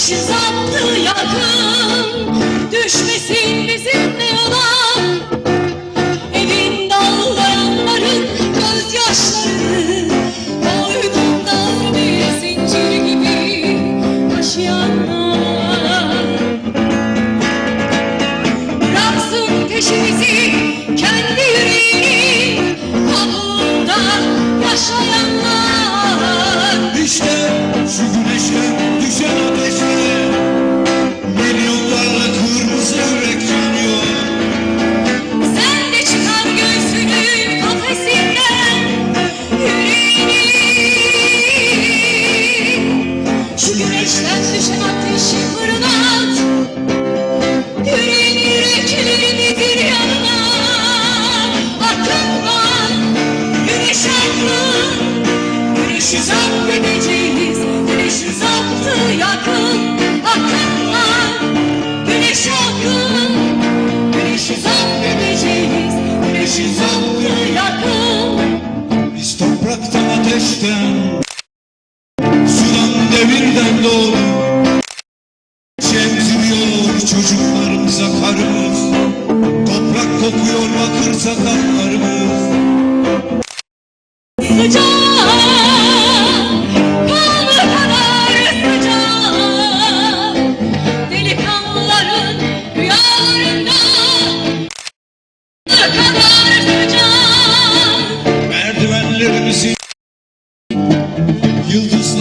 Güneşin zaptı yakın Düşmesin bizimle Güneşi zapt edeceğiz Güneşi zaptı yakın Akın var güneş akın Güneşi zapt edeceğiz Güneşi zaptı yakın. Biz topraktan ateşten Sudan demirden doğduk Çemkiriyor çocuklarımıza karımız. Toprak kokuyor bakır sakallar Merdivenlerimizi yıldızlar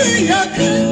estoy.